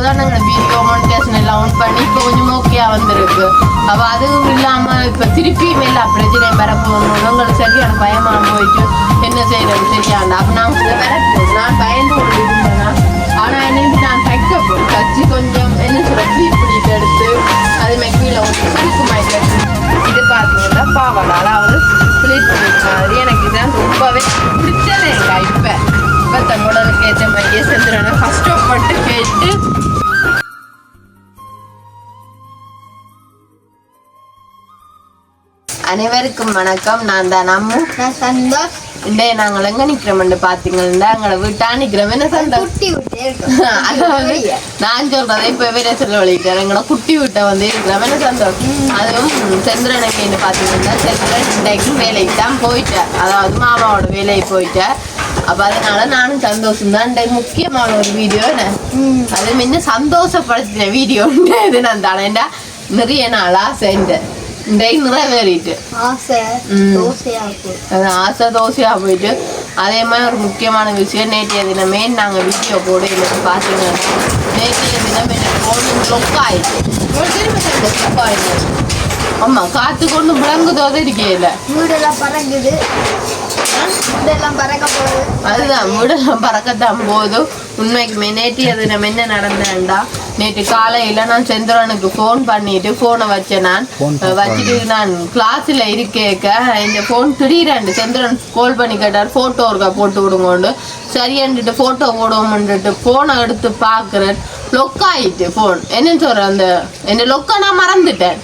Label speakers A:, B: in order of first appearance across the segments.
A: பிறகுதான் நாங்கள் video monetisation எல்லாம் ஆன் பண்ணி இப்போ கொஞ்சம் ஓகேயாக வந்திருக்கு. அப்போ அதுவும் இல்லாமல் இப்போ திருப்பியும் இல்லை பிரச்சனையும் வரப்போகணும் உங்களுக்கு சரியான பயமாக போயிட்டு என்ன செய்யறது சரியாண்டா அப்போ நான் கொஞ்சம் விரட்டு நான் பயந்து கொண்டு இருந்தேன்னா ஆனால் என்னைக்கு நான் தைக்க போகிறேன் தச்சு கொஞ்சம் என்ன சொல்கிறது இப்படி எடுத்து அது மாதிரி கீழே ஒன்று சுருக்கு மாதிரி எடுத்து இது பார்த்தீங்கன்னா பாவாடா. அதாவது ப்ளீட் பண்ணி மாதிரி. எனக்கு இதான் ரொம்பவே பிடிச்சது. இருக்கா இப்போ இப்போ தங்களோட ஏற்ற மாதிரியே செஞ்சுறாங்க கஷ்டப்பட்டு கேட்டு. அனைவருக்கும் வணக்கம். நான் தான்
B: நான் சந்தோஷ்.
A: இன்றைய நாங்கள் எங்க நிக்கிறோம்னு பாத்தீங்கன்னா எங்களை வீட்டா நிக்கிறோம் என்ன சந்தோஷம்
B: குட்டி விட்டு
A: அதாவது நான் சொல்றதை இப்ப வேற சொல்ல வழிட்டார் எங்களை குட்டி விட்ட வந்து இருக்கிறோம் என்ன சந்தோஷம் அதுவும் சந்திரனுக்கு என்ன பாத்தீங்கன்னா சந்திரன் இன்றைக்கு வேலைக்கு தான் போயிட்டார். அதாவது மாமாவோட வேலைக்கு போயிட்டார். அப்ப அதனால நானும் சந்தோஷம் தான் முக்கியமான ஒரு வீடியோ அது முன்ன சந்தோஷப்படுத்தின வீடியோ இது நான் தானேண்டா நிறைய நாளா செஞ்சேன் இன்றைக்கு நிறைவேறிட்டு
B: ஆசை. தோசையா
A: போயிட்டு அதே மாதிரி ஒரு முக்கியமான விஷயம் நேற்றைய தினமே நாங்கள் வீடியோ போட எனக்கு பார்த்தீங்கன்னா நேற்றைய தினம் எனக்கு ஃபோன் ஆயிடுச்சு திரும்ப ஆயிடுச்சு ஆமாம் காற்று கொண்டு விளங்குதோது இருக்கேல
B: வீடெல்லாம் பறங்குது. வீடெல்லாம் பறக்க போகுது.
A: அதுதான் வீடெல்லாம் பறக்கத்தான் போதும் உண்மைக்குமே நேற்றைய தினம் என்ன நடந்தேன்டா நேற்று காலையில் நான் செந்திரனுக்கு ஃபோன் பண்ணிட்டு ஃபோனை வச்சேன் நான். வச்சுட்டு நான் கிளாஸில் இருக்கேக்க. இந்த ஃபோன் திடீரெண்டு செந்திரன் கால் பண்ணி கேட்டார் ஃபோட்டோ இருக்கா போட்டு விடுங்கோண்டு. சரியாண்டுட்டு ஃபோட்டோ போடுவோம்ன்ட்டு ஃபோனை எடுத்து பார்க்குறேன். லொக் ஆயிட்டு ஃபோன் என்ன சொல்கிறேன் அந்த என்ன லொக்கை நான் மறந்துட்டேன்.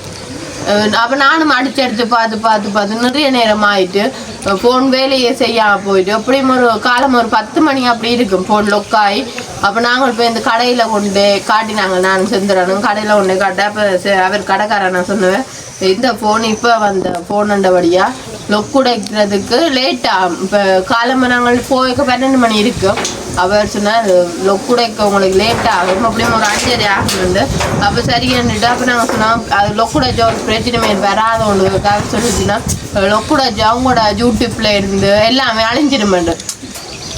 A: அப்போ நானும் அடிச்சு அடிச்சு பார்த்து பார்த்து பார்த்து நிறைய நேரம் ஆயிட்டு ஃபோன் வேலையே செய்யாமல் போயிட்டு அப்படியும் ஒரு காலம் ஒரு பத்து மணி அப்படி இருக்கும் ஃபோன் லொக்காயி அப்போ நாங்கள் போய் இந்த கடையில் கொண்டு காட்டினாங்க நானும் செந்துறனும் கடையில் கொண்டு காட்ட அப்போ அவர் கடைக்காரன் நான் சொன்னேன் இந்த ஃபோன் இப்போ வந்த ஃபோனுண்டபடியாக லொக் உடைக்கிறதுக்கு லேட்டாக இப்போ காலம் நாங்கள் போய்க்க பன்னெண்டு மணி இருக்கும் அவர் சொன்னார் லொக் உங்களுக்கு லேட் ஆகும் அப்படியும் ஒரு அஞ்சரை ஆகணுண்டு அப்போ சரியானுட்டு அப்போ நாங்கள் சொன்னோம் அது லொக் உடைச்ச ஒரு பிரச்சனை வராத ஒன்றுக்காக சொல்லிச்சுன்னா லொக் உடைச்ச அவங்களோட யூடியூப்பில் இருந்து எல்லாமே அழிஞ்சிருமெண்டு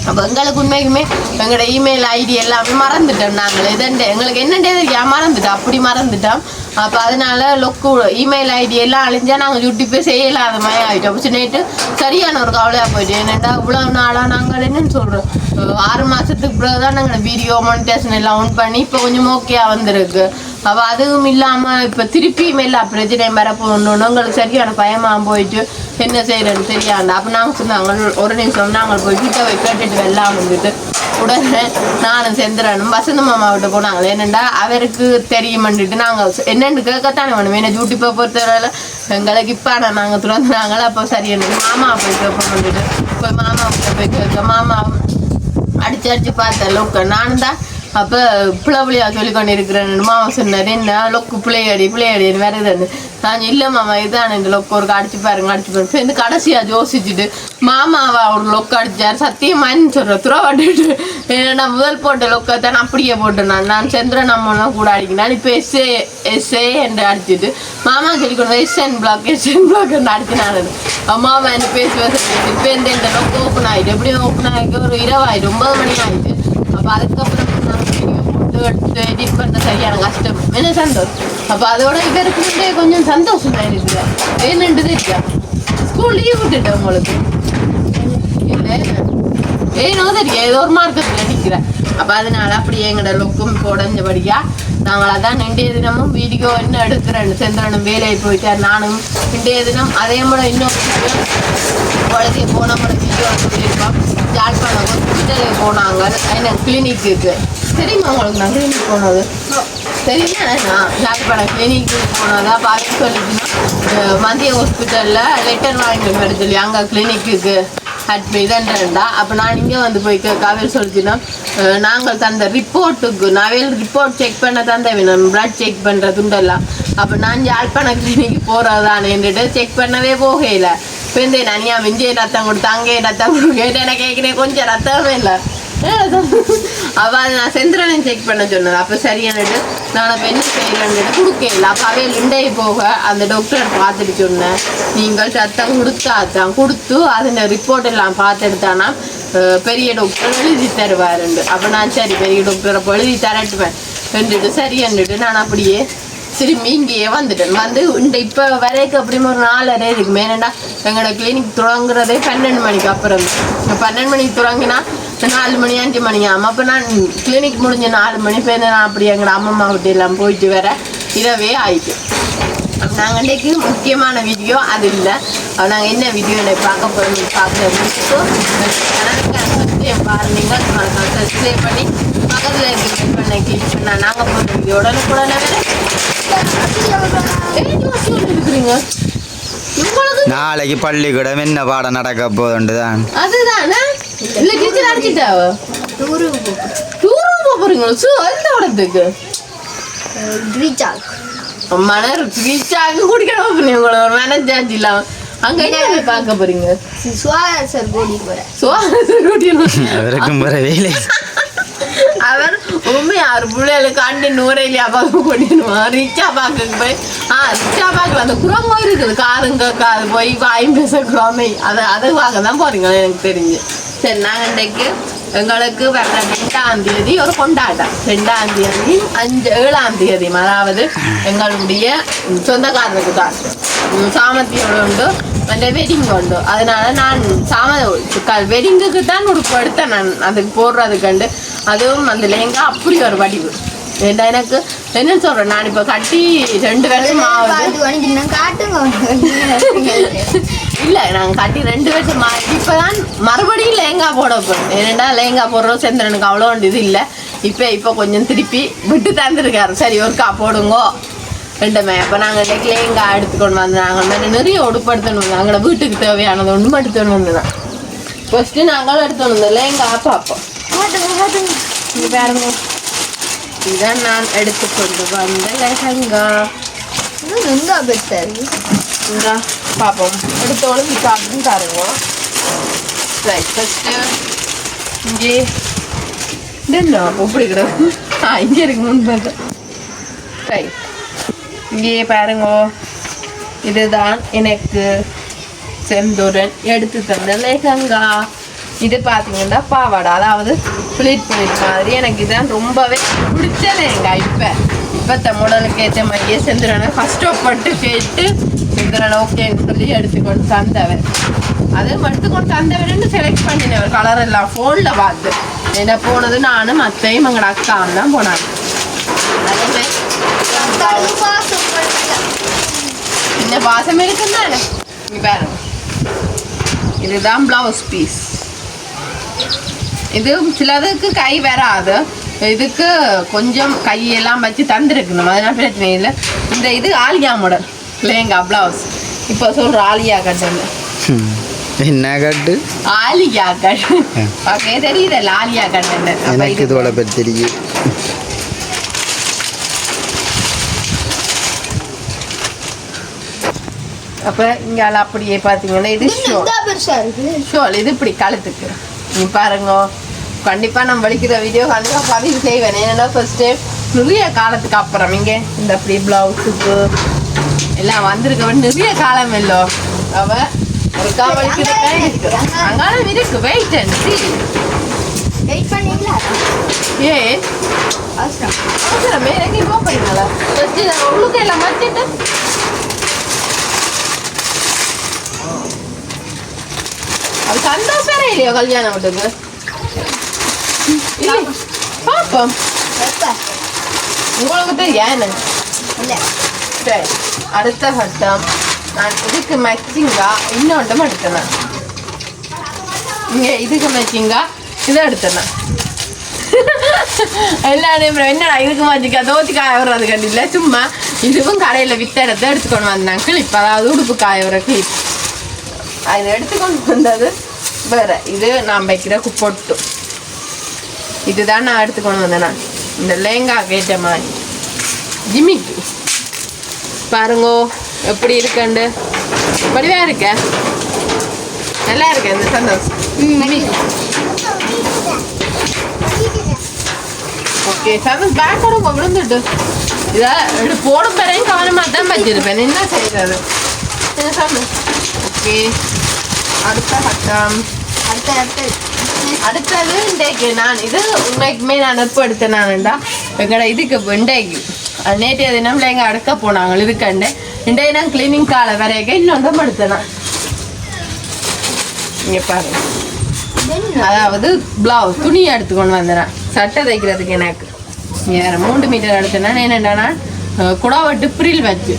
A: அப்போ எங்களுக்கு உண்மைக்குமே எங்களோட இமெயில் ஐடி எல்லாமே மறந்துட்டோம் நாங்கள். இதண்டு எங்களுக்கு என்னண்டே தெரியாது மறந்துட்டோம். அப்படி மறந்துட்டோம். அப்போ அதனால லொக்கு இமெயில் ஐடி எல்லாம் அழிஞ்சா நாங்கள் யூடியூப்பே செய்யலாத மாதிரி ஆகிட்டோம் அப்போ சரியான ஒரு கவலையாக போயிட்டு என்னடா இவ்வளோ நாளாக நாங்கள் என்னன்னு சொல்கிறோம் ஆறு மாதத்துக்கு பிறகு தான் நாங்கள் வீடியோ மானிட்டேஷன் எல்லாம் ஆன் பண்ணி இப்போ கொஞ்சம் ஓகேயாக வந்திருக்கு. அப்போ அதுவும் இல்லாமல் இப்போ திருப்பியும் எல்லா பிரச்சனையும் வரப்போகணும் உங்களுக்கு சரியான பயமாக போயிட்டு என்ன செய்யறதுன்னு தெரியாது அப்போ நாங்கள் சொன்னாங்க ஒரு நிமிஷம் நாங்கள் போய் கிட்ட போய் கேட்டுட்டு வெள்ளம் வந்துட்டு உடனே நானும் செந்திரனும் வசந்த மாமா கிட்ட போனாங்க என்னண்டா? அவருக்கு தெரியுமன்ட்டு நாங்கள் என்னென்னு கேட்கத்தானே வேணும்? என்ன ஜூட்டி போய் பொறுத்தவரை எங்களுக்கு இப்போ ஆனால் நாங்கள் துறந்துனாங்களே அப்போ சரி எனக்கு மாமா போய் கேட்போம் வந்துட்டு போய் மாமா கிட்ட போய் கேட்க மாமா அடிச்சு அடிச்சு பார்த்தேன் லொக்க நானும் தான் அப்போ பிள்ளையா சொல்லி கொண்டு இருக்கிறேன் மாமா சொன்னார் என்ன? லொக்கு பிள்ளையடி பிள்ளையடின்னு வருதுன்னு நான் இல்லை மாமா இதான் இந்த லொக்கு. ஒரு அடிச்சு பாருங்க அடிச்சு பாருங்க. இப்போ இந்த கடைசியாக யோசிச்சுட்டு மாமாவா ஒரு லொக்கு அடிச்சார். சத்தியமான்னு சொல்கிறேன் துறவாட்டிட்டு ஏன்னா முதல் போட்ட லொக்கை தான் அப்படியே போட்டேன் நான். நான் சந்திரன் அம்மன்லாம் கூட அடிக்கிறேன் இப்போ எஸ்ஏ எஸ்ஏ என்று அடிச்சுட்டு மாமா சொல்லி கொடுத்தா எஸ்என் பிளாக் எஸ்என் பிளாக் என்று அடிச்சினாரு மாமா என்று பேசி பேச இப்போ இந்த இந்த லொக்கு ஓப்பன் ஆகிட்டு எப்படியும் ஓப்பன் ஆகிட்டு ஒரு இரவாயிட்டு ஒன்பது மணி ஆகிட்டு அப்போ அதுக்கப்புறம் நான் video எடுத்து எடிட் பண்ண சரியான கஷ்டம் என்ன சந்தோஷம் அப்போ அதோட இவருக்கு முன்னே கொஞ்சம் சந்தோஷம் தான் இருக்குது ஏன்னு தெரியா ஸ்கூல் லீவ் விட்டுட்டேன் உங்களுக்கு இல்லை ஏனோ தெரியும் ஏதோ ஒரு மார்க்கத்தில் நிற்கிறேன் அப்போ அதனால அப்படியே எங்களோட லுக்கும் உடஞ்சபடியா நாங்கள் அதான் இன்றைய தினமும் வீடியோ என்ன எடுக்கிறேன்னு செந்திரனும் வேலையை போயிட்டார் நானும் இன்றைய தினம் அதே போல் இன்னொரு விஷயம் குழந்தைய போன முறை வீடியோ சொல்லியிருக்கோம். யாழ்ப்பாணம் ஹாஸ்பிட்டலுக்கு போனாங்க. என்ன கிளினிக்கு தெரியுமா உங்களுக்கு நான் கிளினிக் போனது? தெரியுமா நான் யாழ்ப்பாணம் கிளினிக்கு போனதா பார்த்து சொல்லிச்சுன்னா மத்திய ஹாஸ்பிட்டலில் லெட்டர் வாங்கிட்டு வர சொல்லி அங்கே கிளினிக்கு அட் இதன்றா அப்போ நான் இங்கே வந்து போய் காவேரி சொல்லிச்சுன்னா நாங்கள் தந்த ரிப்போர்ட்டுக்கு நவேல் ரிப்போர்ட் செக் பண்ண தந்த வேணும் பிளட் செக் பண்ணுற துண்டெல்லாம் அப்போ நான் யாழ்ப்பாண கிளினிக்கு போகிறதானேன்ட்டு செக் பண்ணவே போகையில் இப்போ இந்த நனியா மிஞ்சி ரத்தம் கொடுத்து அங்கே ரத்தம் கொடுக்க எனக்கு கேட்குறேன் கொஞ்சம் ரத்தமே இல்லை. அவள் அதை நான் செந்திரனை செக் பண்ண சொன்னது அப்போ சரியானது நான் அப்போ என்ன செய்யலன்னு கொடுக்கல. அப்போ அவையில் இண்டை போக அந்த டாக்டர் பார்த்துட்டு சொன்னேன். நீங்கள் சத்தம் கொடுத்தா தான் கொடுத்து அதில் ரிப்போர்ட் எல்லாம் பார்த்து பெரிய டாக்டர் எழுதி தருவாருண்டு அப்போ நான் சரி பெரிய டாக்டரை அப்போ எழுதி தரட்டுவேன் ரெண்டுட்டு சரி ரெண்டுட்டு நான் அப்படியே திரும்பி இங்கேயே வந்துட்டேன். வந்து இந்த இப்போ வரைக்கும் அப்படியும் ஒரு நாலரை இருக்கு. மேனண்டா எங்களோட கிளினிக் தொடங்குறதே பன்னெண்டு மணிக்கு அப்புறம். பன்னெண்டு மணிக்கு தொடங்கினா நாலு மணி அஞ்சு மணி ஆமாம் அப்போ நான் கிளினிக் முடிஞ்ச நாலு மணி போய் நான் அப்படி எங்களோட அம்மா வீட்டு எல்லாம் போயிட்டு வர இரவே ஆயிட்டு நாங்கள் இன்றைக்கு முக்கியமான வீடியோ அது இல்லை. நாங்கள் என்ன வீடியோ பார்க்க போகிறோம் பார்க்குறோம் பாருங்க. சப்ஸ்கிரைப் பண்ணி பக்கத்தில் இருக்க பண்ண கிளிக் பண்ணால் நாங்கள் போகிற வீடியோ உடனுக்குடனே இருக்கிறீங்க
C: நாளைக்கு பள்ளிக்கூடம் என்ன பாடம் நடக்க போதுண்டு தான்
A: அதுதானே? இல்லை டீச்சர் அடிச்சிட்டாவ?
B: டூருக்கு போகிறோம்
A: டூரும் போக போகிறீங்களா சோ எந்த இடத்துக்கு
B: ரீசார்ஜ்
A: மனர் ரீச்சாக குடிக்கணும் உங்களை ஒரு மேனேஜ் இல்லாம அங்க என்ன பார்க்க போறீங்க?
B: சுவாகர் சார் கோடி போகிறேன்
A: சுவாச
C: அவருக்கும் வர வேலை.
A: அவர் உண்மை ஆறு பிள்ளைகளுக்கு அண்டி நூறையிலியா பார்க்க போட்டிடுமா ரிச்சா பார்க்க போய். ஆ ரிக்ஷா பார்க்கல அந்த குரங்கோ இருக்குது. காருங்க காது போய் வாயும் பேச குரோமை. அதை அதை பார்க்க தான் போகிறீங்களே எனக்கு தெரிஞ்சு. சரி நாங்கள் இன்றைக்கு எங்களுக்கு வர ரெண்டாம் தேதி ஒரு கொண்டாட்டம் ரெண்டாம் தேதி அஞ்சு ஏழாம் தேதி அதாவது எங்களுடைய சொந்தக்காரருக்கு தான் சாமத்தியோட உண்டு அந்த வெட்டிங் உண்டு அதனால நான் சாம வெட்டிங்குக்கு தான் உடுப்பு எடுத்தேன் நான் அதுக்கு போடுறதுக்கண்டு அதுவும் அந்த லெஹங்கா அப்படி ஒரு வடிவு ஏன்னா எனக்கு என்ன சொல்றேன் நான் இப்போ கட்டி ரெண்டு வருஷம் ஆகுது இல்ல நாங்க கட்டி ரெண்டு வருஷம் ஆகுது இப்பதான் மறுபடியும் லேங்கா போட போறோம். ஏன்னா லேங்கா போடுறோம் சந்திரனுக்கு அவ்வளோ இது இல்லை. இப்போ இப்போ கொஞ்சம் திருப்பி விட்டு தந்துருக்காரு. சரி ஒருக்கா போடுங்கோ. ரெண்டுமே. அப்போ நாங்கள் இன்னைக்கு லேங்கா எடுத்துக்கொண்டு வந்து நாங்கள் மாதிரி நிறைய உடுப்படுத்தணும். நாங்களோட வீட்டுக்கு தேவையானது ஒன்று எடுத்துன்னு வந்து தான். ஃபஸ்ட்டு நாங்களும் எடுத்துன்னு வந்தோம் லேங்கா பார்ப்போம்
B: காட்டுங்க காட்டுங்க
A: இது பாருங்க. இதான் நான் எடுத்துக்கொண்டு வந்த லெஹங்கா. இந்தா. பார்ப்போம் எடுத்தோடு காட்டுன்னு பாருங்க ரைட் ஃபஸ்ட்டு இங்கே என்ன இப்படி கிடக்கு ஆ இங்கே இருக்கு முன்பு ரைட் இங்கே பாருங்க இதுதான் எனக்கு செந்தூரன் எடுத்து தந்த லெஹங்கா இது பார்த்தீங்கன்னா பாவாடை அதாவது பிளிட் பிளிட் மாதிரி எனக்கு இதான் ரொம்பவே பிடிச்ச லெஹங்கா இப்போ இப்போ மாடலுக்கு ஏற்ற மாதிரியே செந்துரனை கஷ்டப்பட்டு கேட்டு செந்துரனை ஓகேன்னு சொல்லி எடுத்துக்கொண்டு தந்தவர் அது எடுத்துக்கொண்டு தந்தவன் செலக்ட் பண்ணினவர் கலர் எல்லாம் ஃபோனில் பார்த்து. என்ன போனது? நானும் அத்தையும் எங்களோட அக்காவும் தான் போனாங்க. இந்த பாசம் இருக்குந்தானே பாருங்க. இதுதான் பிளவுஸ் பீஸ் இது சிலதுக்கு கை வராது. இதுக்கு கொஞ்சம் கையெல்லாம் வச்சு தந்துருக்கணும். அதெல்லாம் பிரச்சனை இல்லை. இந்த இது ஆலியா மாடல் லேங்கா பிளவுஸ் இப்போ சொல்ற ஆலியா கட்டுங்க
C: ம். என்ன கட்டு?
A: ஆலியா கட். ஓகே தெரியுதல்ல ஆலியா கட்டுன்னு அப்ப
C: எனக்கு
A: இது
C: இதோட பேர் தெரியும்.
A: அப்போ இங்கே அப்படியே பார்த்தீங்கன்னா இது
B: இது
A: ஷோ
B: எங்க பெருசா இருக்கு.
A: ஷோல் இது இப்படி கழுத்துக்கு. நீ பாருங்க. கண்டிப்பா நம்ம வலிக்கிற வீடியோ கண்டிப்பா பதிவு செய்வேன். ஏன்னா ஃபர்ஸ்ட் நிறைய காலத்துக்கு அப்புறம் இங்க இந்த அப்படி பிளவுஸுக்கு எல்லாம் வந்திருக்க நிறைய காலம் இல்லோ. அவ ஒரு காவலிக்கிற இருக்கு. அங்காலும் இருக்கு. Wait and see.
B: வெயிட் பண்ணீங்களா?
A: ஏ?
B: அவசரம்.
A: அவசரம் போறீங்களா ஃபர்ஸ்ட் உள்ளுக்கு எல்லாம் வச்சுட்டு அது சந்தோஷம் இல்லையோ கல்யாணம் வீட்டுக்கு? பாப்போம். உங்களுக்கு
B: இல்ல.
A: சரி. அடுத்த கட்டம் நான் இதுக்கு மேட்சிங்கா இன்னொன்றும் எடுத்தேன் இங்கே இதுக்கு மேட்சிங்கா இதை எடுத்தேன் எல்லாரும் என்னடா இதுக்கு மேட்சிங்கா தோத்தி காய வர்றது கண்டில்ல சும்மா இதுவும் கடையில் வித்தரத்தை எடுத்துக்கொண்டு வந்தாங்க கிளிப் அதாவது உடுப்பு காய வர கிளிப் அதை எடுத்துக்கொண்டு வந்தது வேற இது நான் வைக்கிற குப்பொட்டு இதுதான் நான் எடுத்துக்கொண்டு வந்தேன் நான் இந்த லேங்கா கேட்ட மாதிரி ஜிமிக்கு பாருங்கோ எப்படி இருக்குண்டு? வடிவா இருக்க? நல்லா இருக்கு இந்த சந்தோஷம் ஓகே சந்தோஷ் பேக்கோட விழுந்துட்டு. இதை எடுத்து போடும் பிறகு கவனமாக தான் வச்சிருப்பேன் என்ன செய்யறது என்ன சந்தோஷ். ஓகே. அடுத்த கட்டம்
B: அடுத்த அடுத்த.
A: அடுத்தது இன்றைக்கு நான் இது உண்மைக்குமே நான் எப்போ எடுத்தேன் நான்டா எங்கட இதுக்கு இண்டைக்கு நேற்றைய தினம் எங்க அடுக்க போனாங்க. இதுக்கண்டு இன்றைய நான் கிளீனிங் காலை வரைக்க இன்னொன்று படுத்தினேன் இங்க பாருங்க. அதாவது பிளவுஸ் துணி எடுத்துக்கொண்டு வந்தேன். சட்டை தைக்கிறதுக்கு எனக்கு. வேற மூன்று மீட்டர் எடுத்தேன்னா என்னென்னா குடாவட்டு பிரில் வச்சு.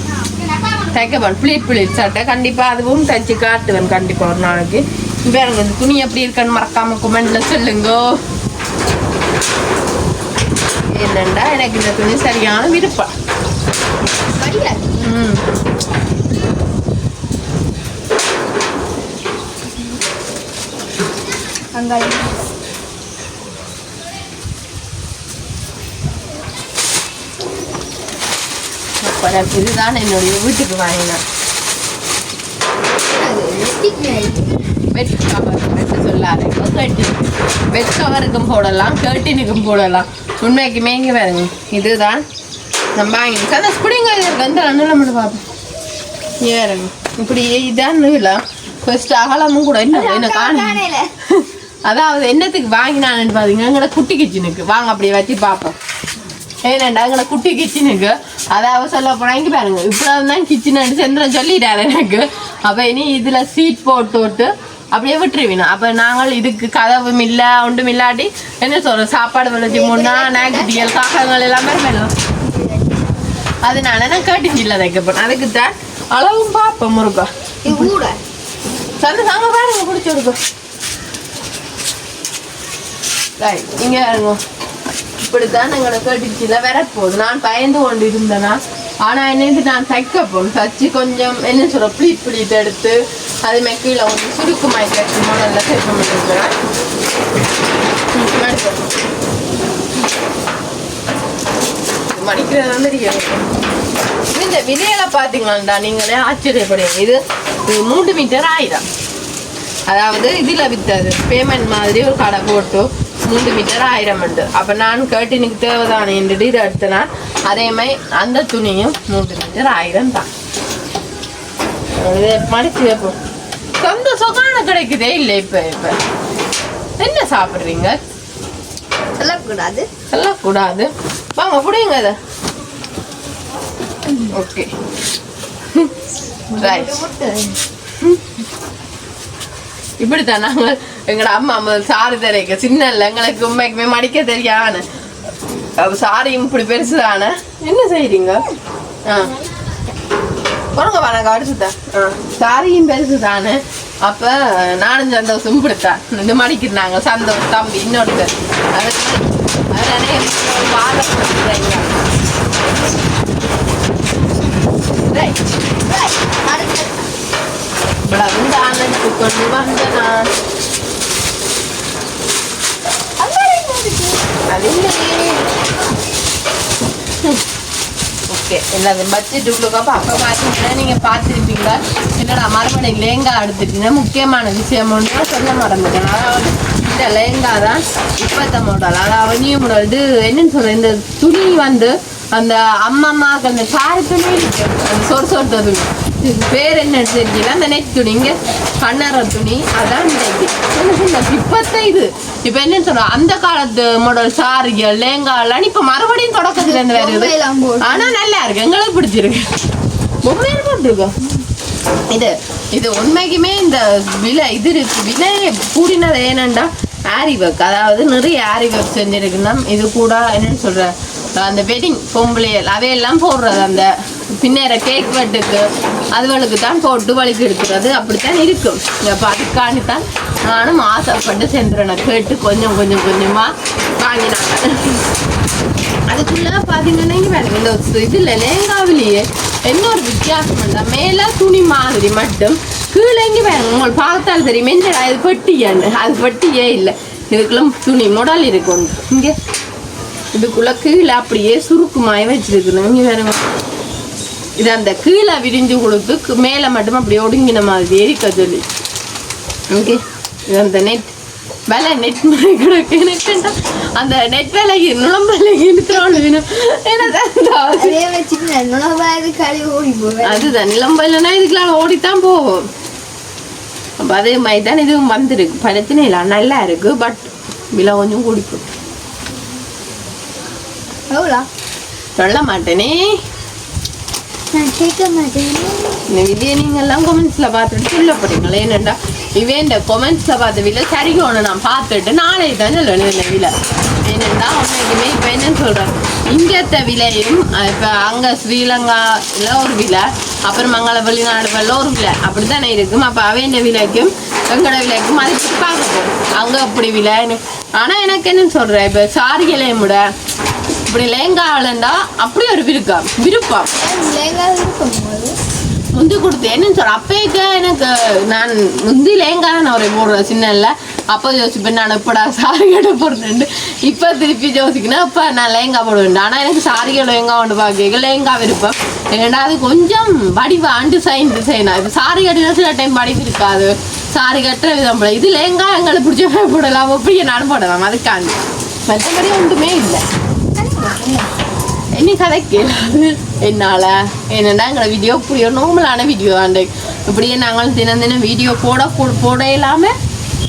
A: தைக்கப்படும் பிளீட் பிளீட் சட்டை. கண்டிப்பாக அதுவும் தைச்சு காட்டுவேன். கண்டிப்பாக ஒரு நாளைக்கு. வேற இந்த துணி எப்படி இருக்கான்னு மறக்காம கமெண்ட்ல சொல்லுங்க. என்னண்டா எனக்கு இந்த துணி சரியான விருப்பம். அப்புறம் இதுதான் என்னுடைய வீட்டுக்கு வாங்கினேன். பெட் கவர் பெட் சொல்லாத. கேட்டி பெட் கவருக்கும் போடலாம் கேட்டினுக்கும் போடலாம். உண்மைக்குமே இங்கே பாருங்க. இதுதான். நம்ம வாங்கி அந்த ஸ்புடிங்க இருக்கு அந்த அண்ணன் மட்டும் பார்ப்போம். பாருங்க. இப்படி இதான் நீளம் ஃபர்ஸ்ட் அகலமும் கூட இல்லை. என்ன காணும்? அதாவது என்னத்துக்கு வாங்கினான்னு பார்த்தீங்கன்னா எங்களோட குட்டி கிச்சனுக்கு. வாங்க அப்படியே வச்சு பார்ப்போம். ஏன்னாண்டா எங்களை குட்டி கிச்சனுக்கு. அதாவது சொல்ல போனா இங்க பாருங்க. இப்படி தான் கிச்சன் செந்திரன் சொல்லிட்டாரு எனக்கு. அப்ப இனி இதுல சீட் போட்டு விட்டு அப்படியே விட்டுருவீங்க. அப்ப நாங்கள் இதுக்கு கதவும் இல்ல ஒன்றும் இல்லாட்டி என்ன சொல்ற சாப்பாடு விளைச்சி முன்னா நாய்க்குட்டிகள் காக்கங்கள் எல்லாமே வேணும் அதனால நான் கேட்டுச்சில்ல தைக்கப்போம் அதுக்கு தான் அளவும் பார்ப்போம் முருகா.
B: கூட
A: சந்தை சாங்க பாருங்க பிடிச்சி கொடுக்கும் ரைட் இங்கே இருங்க இப்படித்தான் எங்களோட கேட்டுச்சில விர போகுது நான் பயந்து கொண்டு இருந்தேனா ஆனா என்னது நான் தைக்க போகணும். தச்சு கொஞ்சம் என்ன சொல்ற ப்ளீட் ப்ளீட் எடுத்து அது மாதிரி கீழே சுருக்கு மாதிரி கட்டி நல்லா தைக்க முடியிருக்கிறேன் மடிக்கிறது வந்து இந்த விதையில பாத்தீங்களாண்டா நீங்களே ஆச்சரியப்படுவீங்க. இது இது மூன்று மீட்டர் ஆயிரம். அதாவது இதில் வித்தது. பேமெண்ட் மாதிரி ஒரு கடை போட்டு மூன்று மீட்டர் ஆயிரம் உண்டு. அப்போ நான் கேட்டினுக்கு தேவைதானே என்று இதை எடுத்தனா அதே மாதிரி அந்த துணியும் மூன்று மீட்டர் ஆயிரம் தான். மடிச்சு வைப்போம். சொந்த சொகான கிடைக்குதே? இல்லை இப்ப இப்ப. என்ன சாப்பிடுறீங்க?
B: சொல்லக்கூடாது.
A: சொல்லக்கூடாது. வாங்க புடிங்க அதை ஓகே. இப்படித்தான் நாங்கள் எங்களோட அம்மா முதல் சாரி தரைக்க சின்ன இல்லை எங்களுக்கு உண்மைக்குமே மடிக்க தெரியான்னு அப்ப சாரியும் இப்படி பெருசு தானே என்ன செய்றீங்க? ஆ. போறங்க வணக்கம் அடிச்சுதான் ஆ. சாரியும் பெருசு தானே. அப்ப நானும் சந்தோஷம் இப்படித்தான் இந்த மடிக்கிறாங்க சந்தோஷம் தம்பி இன்னொருத்தர். அதுக்கு அதனாலே.
B: அடுத்து
A: பிளந்தானத்து கொண்டு வந்த நான். அது இல்லையே ஓகே என்னது பட்ஜெட் உள்ளுக்கப்போ அப்போ பார்த்தீங்கன்னா நீங்கள் பார்த்துருப்பீங்க. என்னடா மறுபடியும் லேங்கா எடுத்துட்டீங்கன்னா முக்கியமான விஷயம் ஒன்று சொல்ல மறந்துட்டேன். அதாவது இந்த லேங்கா தான் இப்பத்த மாடல் அதாவது நியூ மாடல் இது என்னன்னு சொல்கிறேன் இந்த துணி வந்து அந்த அம்மா அம்மாவுக்கு அந்த சாரி துணி இருக்கு அந்த சொறு சொட்ட துணி. இது பேர் என்ன தெரியல அந்த நெட் துணி. இங்கே கண்ணற துணி. அதான் இந்த இப்பத்த இது. இப்போ என்னன்னு சொல்கிறோம் அந்த காலத்து மாடல் சாரிகள் லேங்காலாம் இப்போ மறுபடியும் தொடக்கத்துல இருந்து வருது.
B: பொம்மையெல்லாம் போட்டு.
A: ஆனா நல்லா இருக்கு. எங்களுக்கு பிடிச்சிருக்கு. பொம்மையில போட்டிருக்கோம் இது இது உண்மைக்குமே இந்த விலை இது இருக்கு. விலை கூடினது ஏனண்டா ஆரி ஒர்க் அதாவது நிறைய ஆரி ஒர்க் செஞ்சிருக்குன்னா இது கூட என்னன்னு சொல்ற அந்த வெட்டிங் பொம்பளையல் அவையெல்லாம் போடுறது அந்த பின்னேற கேக் வெட்டுக்கு அதுகளுக்கு தான் போட்டு வலிக்கு எடுக்கிறது. அப்படித்தான் இருக்கும். இப்போ அதுக்காண்டி தான் நானும் ஆசைப்பட்டு சென்றேன். கேட்டு கொஞ்சம் கொஞ்சம் கொஞ்சமா வாங்கினாங்க. அதுக்குள்ள பார்த்தீங்கன்னா இங்கே இந்த இதுல லேங்காவிலேயே என்ன ஒரு வித்தியாசம் இல்லை மேல துணி மாதிரி மட்டும். கீழே இங்கே வேணும் உங்களுக்கு பார்த்தால் தெரியும். என்னடா இது? பெட்டியாண்டு அது பெட்டியே இல்லை. இதுக்குள்ள துணி முடல் இருக்கு இங்கே இங்க. இதுக்குள்ள கீழே அப்படியே சுருக்குமாய் வச்சிருக்கணும் இங்க வேணுங்க இது அந்த கீழே விரிஞ்சு கொடுத்து மேல மட்டும் அப்படியே ஒடுங்கின மாதிரி இருக்க சொல்லி. ஓகே. இது அந்த நெட் வேலை நெட் கிடக்கு. நெட்டுண்டா அந்த நெட் வேலைக்கு வேணும்.
B: வச்சுட்டு நுணவாது கழுவி ஓடி போவேன்.
A: அதுதான். நிலம்ப இல்லைன்னா இதுக்கெல்லாம் ஓடித்தான் போகும் அப்போ அதே மாதிரி தான் இதுவும் வந்திருக்கு. பிரச்சனை இல்லை நல்லா இருக்கு பட் விலை கொஞ்சம் குடிக்கும்
B: எவ்வளோ?
A: சொல்ல மாட்டேனே.
B: நான் கேட்க மாட்டேன்.
A: இந்த விதியை நீங்க எல்லாம் கொமெண்ட்ஸ்ல பார்த்துட்டு சொல்ல போறீங்களே என்னடா இவன் இந்த கொமெண்ட்ஸ்ல பார்த்த வீல சரிக்கு ஒன்று நான் பார்த்துட்டு நாளை தான் சொல்லணும் இந்த விலை என்னடா உண்மைக்குமே இப்போ என்ன சொல்றேன் இங்கத்த விலையும் இப்போ இப்ப அங்க ஸ்ரீலங்கால ஒரு விலை அப்புறம் மங்கள வெளிநாடுகள்ல ஒரு விலை. அப்படித்தானே இருக்கும். அப்ப அவன் விலைக்கும் எங்களோட விலைக்கும் மதிப்பு பார்க்க போகும் அங்க அப்படி விலை ஆனால் ஆனா எனக்கு என்ன சொல்றேன் இப்ப சாரிகளையும் விட இப்படி லேங்காவிலண்டா அப்படி ஒரு விருப்பம் விருப்பம் முந்தி கொடுத்து என்னன்னு சொல்ற அப்பேக்க எனக்கு நான் முந்தி லேங்கா நான் ஒரு போடுறேன் சின்ன இல்லை. அப்போ யோசிப்பேன் நான் எப்படா சாரி கட்ட போடுறேன் இப்போ திருப்பி யோசிக்கணும் இப்போ நான் லேங்கா போடுவேன் ஆனால் எனக்கு சாரிகை லேங்கா ஒன்று பார்க்க லேங்கா விருப்பம். ஏன்னா அது கொஞ்சம் வடிவா டிசைன் டிசைனா. இப்போ சாரி கட்டினா சில டைம் வடிவு இருக்காது. சாரி கட்டுற விதம் போல. இது லேங்கா எங்களுக்கு பிடிச்ச போடலாம். அப்படியே நான் போடலாம். அதுக்காண்டி. மற்றபடி ஒன்றுமே இல்லை. இனி கதைக்கலாது என்னால என்னடா எங்களோட வீடியோ ஒரு நார்மலான வீடியோ ஆண்டு இப்படியே நாங்கள் தினம் தினம் வீடியோ போட போட இல்லாம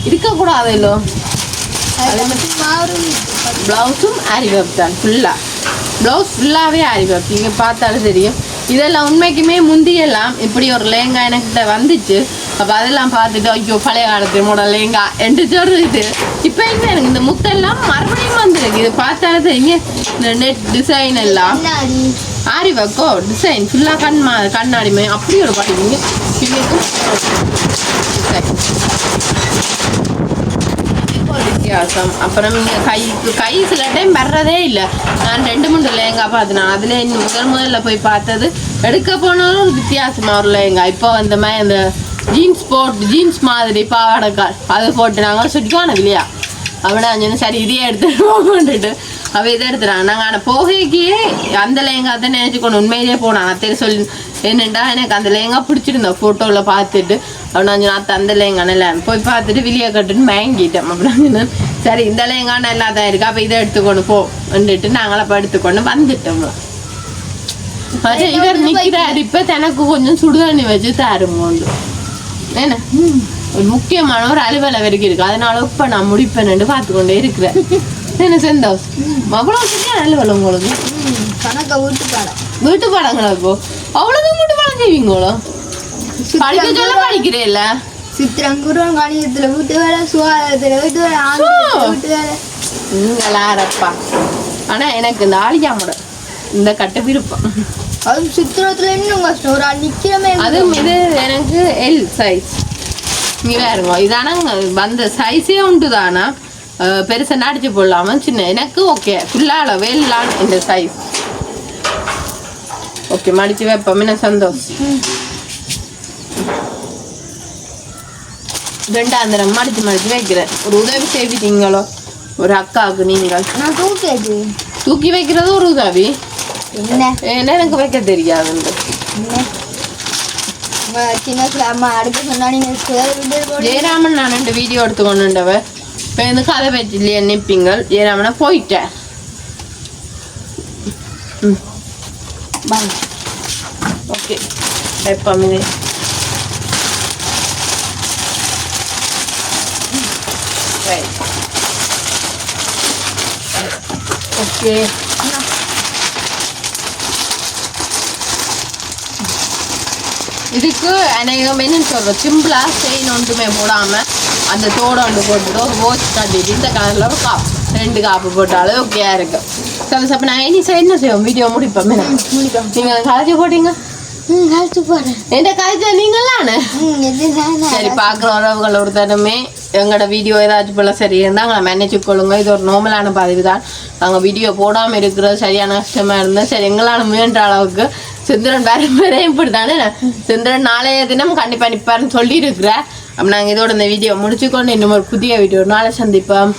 A: இருக்கக்கூடாது இல்லோ ப்ளவுஸும் ஆரி ஒர்க் தான் ஃபுல்லாக ப்ளவுஸ் ஃபுல்லாகவே ஆரி ஒர்க் நீங்கள் பார்த்தாலும் தெரியும் இதெல்லாம் உண்மைக்குமே முந்தியெல்லாம் இப்படி ஒரு லேங்கா எனக்கிட்ட வந்துச்சு அப்போ அதெல்லாம் பார்த்துட்டு ஐயோ பழைய காலத்து மாடல் லேங்கா என்று சொல்றது இப்போ என்ன எனக்கு இந்த முத்தெல்லாம் மறுபடியும் வந்துருக்கு இது பார்த்தாலே தெரியுங்க இந்த நெட் டிசைன் எல்லாம் ஆரி ஒர்க்கோ டிசைன் ஃபுல்லாக கண் மா கண்ணாடி மாதிரி அப்படி ஒரு பாட்டு வித்தியாசம் அப்புறம் இங்கே கை கை சில டைம் வர்றதே இல்லை நான் ரெண்டு மூணு லேங்கா பார்த்தேன் அதில் இன்னும் முதல் முதல்ல போய் பார்த்தது எடுக்க போனாலும் ஒரு வித்தியாசமா ஒரு லேங்கா இப்போ அந்த மாதிரி அந்த ஜீன்ஸ் போட்டு ஜீன்ஸ் மாதிரி பாவாடைக்கால் அது போட்டு நாங்கள் சுட்டிக்கான இல்லையா? அவனை அஞ்சு சரி இதையே எடுத்துட்டு போகணுன்ட்டு அவ இதை எடுத்துறாங்க நாங்கள் ஆனால் போகைக்கே அந்த லேங்கா தான் நினைச்சுக்கணும் உண்மையிலேயே போனான் அத்தை சொல்லி என்னண்டா எனக்கு அந்த லேங்கா பிடிச்சிருந்தா ஃபோட்டோவில் பார்த்துட்டு. அவன் அஞ்சு நாத்து அந்த லேங்கா நல்லா போய் பார்த்துட்டு வெளியே கட்டுன்னு வாங்கிட்டேன் அப்படின்னு சரி இந்த லேங்கா நல்லா தான் இருக்கு. அப்போ இதை எடுத்துக்கொண்டு போ. வந்துட்டு நாங்களும் அப்போ எடுத்துக்கொண்டு வந்துட்டோம். இவர் நிற்கிறாரு இப்போ தனக்கு கொஞ்சம் சுடுதண்ணி வச்சு தருமோண்டு என்ன? ஒரு முக்கியமான ஒரு அலுவலை வரைக்கும் இருக்கு. அதனால இப்ப நான் முடிப்பேன்னு பார்த்து கொண்டே இருக்கிறேன். என்ன செந்தோஸ் அவ்வளோ சரியான அலுவலை உங்களுக்கு?
B: கணக்க வீட்டு பாடம்
A: வீட்டு பாடங்களா இப்போ? அவ்வளோதான் வீட்டு பாடம் செய்வீங்களோ? படிக்க சொல்ல படிக்கிறேல்ல?
B: சித்திரங்குருவம் கணிதத்துல வீட்டு வேலை சுகாதாரத்துல வீட்டு வேலை வீட்டு வேலை.
A: நீங்களா அரப்பா ஆனா எனக்கு இந்த ஆலிஜாமோட இந்த கட்டு விருப்பம்.
B: அதுவும் சித்திரத்துல இன்னும் கஷ்டம் ஒரு நிக்கிறமே.
A: அதுவும் இது எனக்கு எல் சைஸ் நீ வேறுங்க இதானா? வந்த சைஸே உண்டு தானா பெருசாக அடிச்சு போடலாமா? சின்ன. எனக்கு ஓகே ஃபுல்லாக அளவு எல்லாம் இந்த சைஸ் ஓகே மடிச்சு வைப்போம். என்ன சந்தோஷம் ரெண்டாந்திரம் மடிச்சு மடிச்சு வைக்கிறேன். ஒரு உதவி செய்வீங்களோ ஒரு அக்காவுக்கு நீங்கள்.
B: நான்
A: தூக்கி வைக்கிறது ஒரு உதவி.
B: என்ன
A: எனக்கு வைக்க
B: போடு
A: ஜெயராமன் நான் ரெண்டு வீடியோ எடுத்து கொண்டுண்டவ இப்போ இந்த கதை இல்லையா நிற்பீங்கள் ஜெயராமனை போயிட்டேன் ம் ஓகே எப்போ இது ஓகே இதுக்கு அநேகம் என்னன்னு சிம்பிளா செயின் ஒன்றுமே போடாம அந்த தோடு ஒன்று போட்டுட்டு ஒரு வாட்ச் கட்டிட்டு இந்த கலர்ல ஒரு காப்பு ரெண்டு காப்பு போட்டாலும் ஓகேயா இருக்கு சரி அப்ப நான் இனி என்ன செய்வோம்? வீடியோ முடிப்போம் என்ன?
B: முடிப்போம்.
A: நீங்க கலைச்சி போட்டீங்க? எந்த கலைச்சா நீங்களானே சரி பார்க்குற உறவுகள் ஒருத்தருமே எங்களோட வீடியோ ஏதாச்சும் போல சரி இருந்தால் நாங்கள் மேனேஜ் கொள்ளுங்க. இது ஒரு நார்மலான பதிவு தான் நாங்கள் வீடியோ போடாமல் இருக்கிறது சரியான கஷ்டமாக இருந்தால் சரி எங்களால் முயன்ற அளவுக்கு செந்திரன் வேற வேற இப்படி தானே செந்திரன் நாளைய தினம் கண்டிப்பாக நிற்பாருன்னு சொல்லியிருக்கிறேன் அப்போ நாங்கள் இதோட இந்த வீடியோ முடிச்சுக்கொண்டு இன்னும் ஒரு புதிய வீடியோ நாளை சந்திப்போம்.